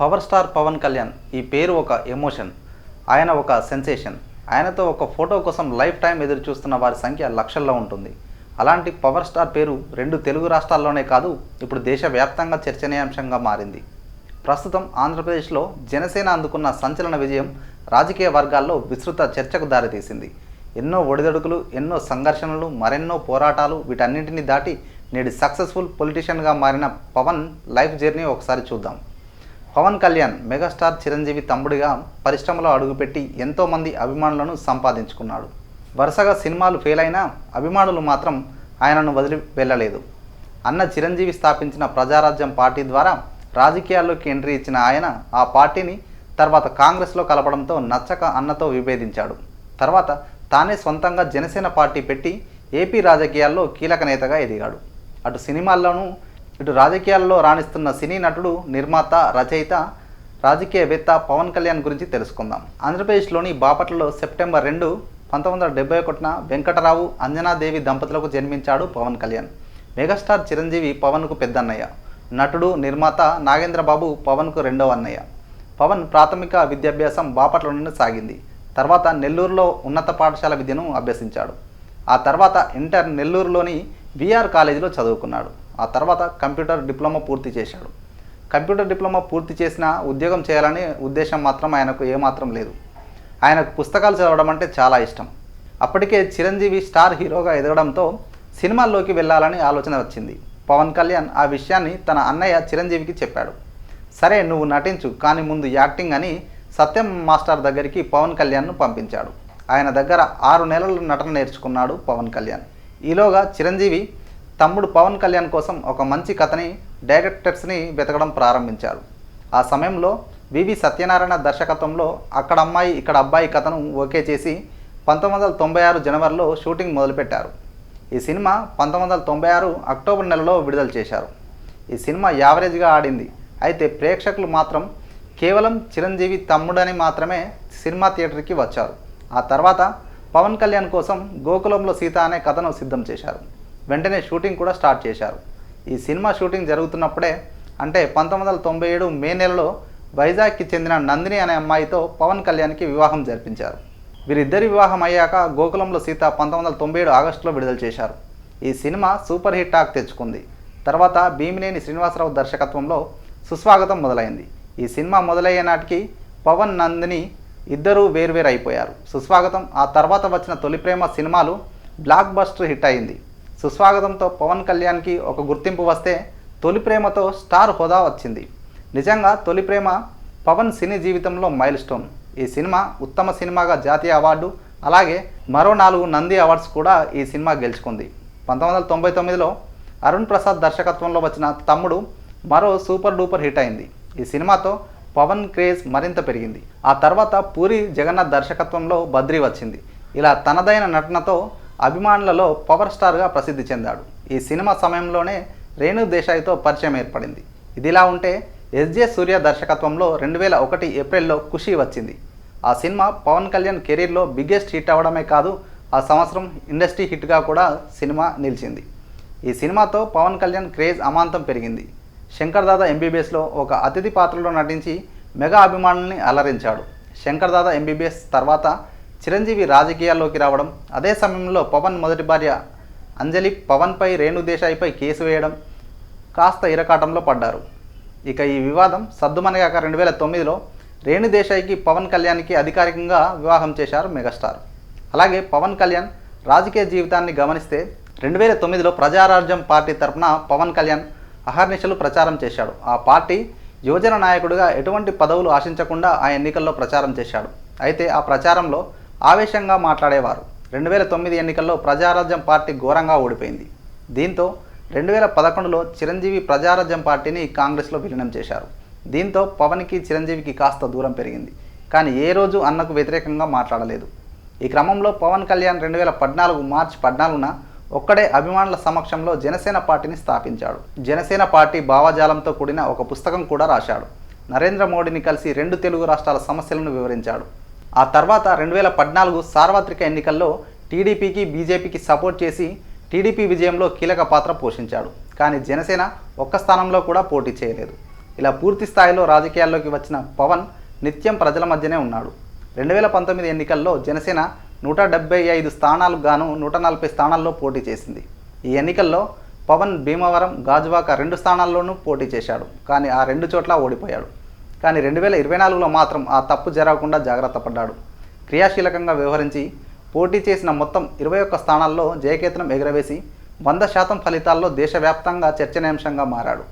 Power star Pawan Kalyan ఈ పేరు ఒక ఎమోషన్ ఆయన ఒక సెన్సేషన్. ఆయనతో ఒక ఫోటో కోసం లైఫ్ టైం ఎదురు చూస్తున్న వారి సంఖ్య లక్షల్లో ఉంటుంది. అలాంటి పవర్ స్టార్ పేరు రెండు తెలుగు రాష్ట్రాల్లోనే కాదు ఇప్పుడు దేశవ్యాప్తంగా చర్చనీయాంశంగా మారింది. ప్రస్తుతం ఆంధ్రప్రదేశ్లో జనసేన అందుకున్న సంచలన విజయం రాజకీయ వర్గాల్లో విస్తృత చర్చకు దారితీసింది. ఎన్నో ఒడిదొడుకులు ఎన్నో సంఘర్షణలు మరెన్నో పోరాటాలు వీటన్నింటినీ దాటి నేడు సక్సెస్ఫుల్ పొలిటీషియన్గా మారిన పవన్ లైఫ్ జర్నీ ఒకసారి చూద్దాం. పవన్ కళ్యాణ్ మెగాస్టార్ చిరంజీవి తమ్ముడిగా పరిశ్రమలో అడుగుపెట్టి ఎంతోమంది అభిమానులను సంపాదించుకున్నాడు. వరుసగా సినిమాలు ఫెయిల్ అయినా అభిమానులు మాత్రం ఆయనను వదిలి వెళ్ళలేదు. అన్న చిరంజీవి స్థాపించిన ప్రజారాజ్యం పార్టీ ద్వారా రాజకీయాల్లోకి ఎంట్రీ ఇచ్చిన ఆయన ఆ పార్టీని తర్వాత కాంగ్రెస్లో కలపడంతో నచ్చక అన్నతో విభేదించాడు. తర్వాత తానే సొంతంగా జనసేన పార్టీ పెట్టి ఏపీ రాజకీయాల్లో కీలక నేతగా ఎదిగాడు. అటు సినిమాల్లోనూ ఇటు రాజకీయాల్లో రాణిస్తున్న సినీ నటుడు నిర్మాత రచయిత రాజకీయవేత్త పవన్ కళ్యాణ్ గురించి తెలుసుకుందాం. ఆంధ్రప్రదేశ్లోని బాపట్లలో సెప్టెంబర్ రెండు పంతొమ్మిది వందల డెబ్బై ఒకటిన వెంకటరావు అంజనాదేవి దంపతులకు జన్మించాడు పవన్ కళ్యాణ్. మెగాస్టార్ చిరంజీవి పవన్కు పెద్దన్నయ్య. నటుడు నిర్మాత నాగేంద్రబాబు పవన్కు రెండవ అన్నయ్య. పవన్ ప్రాథమిక విద్యాభ్యాసం బాపట్ల నుండి సాగింది. తర్వాత నెల్లూరులో ఉన్నత పాఠశాల విద్యను అభ్యసించాడు. ఆ తర్వాత ఇంటర్ నెల్లూరులోని విఆర్ కాలేజీలో చదువుకున్నాడు. ఆ తర్వాత కంప్యూటర్ డిప్లొమా పూర్తి చేశాడు. కంప్యూటర్ డిప్లొమా పూర్తి చేసిన ఉద్యోగం చేయాలని ఉద్దేశం మాత్రం ఆయనకు ఏమాత్రం లేదు. ఆయనకు పుస్తకాలు చదవడం అంటే చాలా ఇష్టం. అప్పటికే చిరంజీవి స్టార్ హీరోగా ఎదగడంతో సినిమాల్లోకి వెళ్ళాలని ఆలోచన వచ్చింది. పవన్ కళ్యాణ్ ఆ విషయాన్ని తన అన్నయ్య చిరంజీవికి చెప్పాడు. సరే నువ్వు నటించు కానీ ముందు యాక్టింగ్ అని సత్యం మాస్టర్ దగ్గరికి పవన్ కళ్యాణ్ను పంపించాడు. ఆయన దగ్గర ఆరు నెలలు నటన నేర్చుకున్నాడు పవన్ కళ్యాణ్. ఈలోగా చిరంజీవి తమ్ముడు పవన్ కళ్యాణ్ కోసం ఒక మంచి కథని డైరెక్టర్స్ని వెతకడం ప్రారంభించారు. ఆ సమయంలో వివి సత్యనారాయణ దర్శకత్వంలో అక్కడ అమ్మాయి ఇక్కడ అబ్బాయి కథను ఓకే చేసి పంతొమ్మిది వందల తొంభై ఆరు జనవరిలో షూటింగ్ మొదలుపెట్టారు. ఈ సినిమా పంతొమ్మిది వందల తొంభై ఆరు అక్టోబర్ నెలలో విడుదల చేశారు. ఈ సినిమా యావరేజ్గా ఆడింది. అయితే ప్రేక్షకులు మాత్రం కేవలం చిరంజీవి తమ్ముడని మాత్రమే సినిమా థియేటర్కి వచ్చారు. ఆ తర్వాత పవన్ కళ్యాణ్ కోసం గోకులంలో సీత అనే కథను సిద్ధం చేశారు. వెంటనే షూటింగ్ కూడా స్టార్ట్ చేశారు. ఈ సినిమా షూటింగ్ జరుగుతున్నప్పుడే అంటే పంతొమ్మిది వందల తొంభై ఏడు మే నెలలో వైజాగ్కి చెందిన నందిని అనే అమ్మాయితో పవన్ కళ్యాణ్కి వివాహం జరిపించారు. వీరిద్దరి వివాహం అయ్యాక గోకులంలో సీత పంతొమ్మిది వందల తొంభై ఏడు ఆగస్టులో విడుదల చేశారు. ఈ సినిమా సూపర్ హిట్ టాక్ తెచ్చుకుంది. తర్వాత భీమినేని శ్రీనివాసరావు దర్శకత్వంలో సుస్వాగతం మొదలైంది. ఈ సినిమా మొదలయ్యే నాటికి పవన్ నందిని ఇద్దరూ వేర్వేరు అయిపోయారు. సుస్వాగతం ఆ తర్వాత వచ్చిన తొలి ప్రేమ సినిమాలు బ్లాక్ బస్టర్ హిట్ అయింది. సుస్వాగతంతో పవన్ కళ్యాణ్కి ఒక గుర్తింపు వస్తే తొలి ప్రేమతో స్టార్ హోదా వచ్చింది. నిజంగా తొలి ప్రేమ పవన్ సినీ జీవితంలో మైల్ స్టోన్ ఈ సినిమా ఉత్తమ సినిమాగా జాతీయ అవార్డు అలాగే మరో నాలుగు నంది అవార్డ్స్ కూడా ఈ సినిమా గెలుచుకుంది. పంతొమ్మిది వందల తొంభై తొమ్మిదిలో అరుణ్ ప్రసాద్ దర్శకత్వంలో వచ్చిన తమ్ముడు మరో సూపర్ డూపర్ హిట్ అయింది. ఈ సినిమాతో పవన్ క్రేజ్ మరింత పెరిగింది. ఆ తర్వాత పూరి జగన్నాథ్ దర్శకత్వంలో బద్రీ వచ్చింది. ఇలా తనదైన నటనతో అభిమానులలో పవర్ స్టార్గా ప్రసిద్ధి చెందాడు. ఈ సినిమా సమయంలోనే రేణు దేశాయ్తో పరిచయం ఏర్పడింది. ఇదిలా ఉంటే ఎస్జే సూర్య దర్శకత్వంలో రెండు వేల ఒకటి ఏప్రిల్లో ఖుషి వచ్చింది. ఆ సినిమా పవన్ కళ్యాణ్ కెరీర్లో బిగ్గెస్ట్ హిట్ అవ్వడమే కాదు ఆ సంవత్సరం ఇండస్ట్రీ హిట్గా కూడా సినిమా నిలిచింది. ఈ సినిమాతో పవన్ కళ్యాణ్ క్రేజ్ అమాంతం పెరిగింది. శంకర్ దాదా ఎంబీబీఎస్లో ఒక అతిథి పాత్రలో నటించి మెగా అభిమానుల్ని అలరించాడు. శంకర్ దాదా ఎంబీబీఎస్ తర్వాత చిరంజీవి రాజకీయాల్లోకి రావడం అదే సమయంలో పవన్ మొదటి భార్య అంజలి పవన్పై రేణుదేశాయిపై కేసు వేయడం కాస్త ఇరకాటంలో పడ్డారు. ఇక ఈ వివాదం సద్దుమనగాక రెండు వేల తొమ్మిదిలో రేణుదేశాయికి పవన్ కళ్యాణ్కి అధికారికంగా వివాహం చేశారు మెగాస్టార్. అలాగే పవన్ కళ్యాణ్ రాజకీయ జీవితాన్ని గమనిస్తే రెండు వేల తొమ్మిదిలో ప్రజారాజ్యం పార్టీ తరఫున పవన్ కళ్యాణ్ అహర్నిశలు ప్రచారం చేశాడు. ఆ పార్టీ యువజన నాయకుడిగా ఎటువంటి పదవులు ఆశించకుండా ఆ ఎన్నికల్లో ప్రచారం చేశాడు. అయితే ఆ ప్రచారంలో ఆవేశంగా మాట్లాడేవారు. రెండు వేల తొమ్మిది ఎన్నికల్లో ప్రజారాజ్యం పార్టీ ఘోరంగా ఓడిపోయింది. దీంతో రెండు వేల పదకొండులో చిరంజీవి ప్రజారాజ్యం పార్టీని కాంగ్రెస్లో విలీనం చేశారు. దీంతో పవన్కి చిరంజీవికి కాస్త దూరం పెరిగింది. కానీ ఏ రోజు అన్నకు వ్యతిరేకంగా మాట్లాడలేదు. ఈ క్రమంలో పవన్ కళ్యాణ్ రెండు వేల పద్నాలుగు మార్చి పద్నాలుగున ఒక్కడే అభిమానుల సమక్షంలో జనసేన పార్టీని స్థాపించాడు. జనసేన పార్టీ భావజాలంతో కూడిన ఒక పుస్తకం కూడా రాశాడు. నరేంద్ర మోడీని కలిసి రెండు తెలుగు రాష్ట్రాల సమస్యలను వివరించాడు. ఆ తర్వాత రెండు వేల పద్నాలుగు సార్వత్రిక ఎన్నికల్లో టీడీపీకి బీజేపీకి సపోర్ట్ చేసి టీడీపీ విజయంలో కీలక పాత్ర పోషించాడు. కానీ జనసేన ఒక్క స్థానంలో కూడా పోటీ చేయలేదు. ఇలా పూర్తి స్థాయిలో రాజకీయాల్లోకి వచ్చిన పవన్ నిత్యం ప్రజల మధ్యనే ఉన్నాడు. రెండు వేల పంతొమ్మిది ఎన్నికల్లో జనసేన నూట డెబ్బై ఐదు స్థానాలకు గాను నూట నలభై స్థానాల్లో పోటీ చేసింది. ఈ ఎన్నికల్లో పవన్ భీమవరం గాజువాక రెండు స్థానాల్లోనూ పోటీ చేశాడు. కానీ ఆ రెండు చోట్ల ఓడిపోయాడు. కానీ రెండు వేల ఇరవై నాలుగులో మాత్రం ఆ తప్పు జరగకుండా జాగ్రత్త పడ్డాడు. క్రియాశీలకంగా వ్యవహరించి పోటీ చేసిన మొత్తం ఇరవై ఒక్క స్థానాల్లో జయకేతనం ఎగురవేసి వంద శాతం ఫలితాల్లో దేశవ్యాప్తంగా చర్చనీయాంశంగా మారాడు.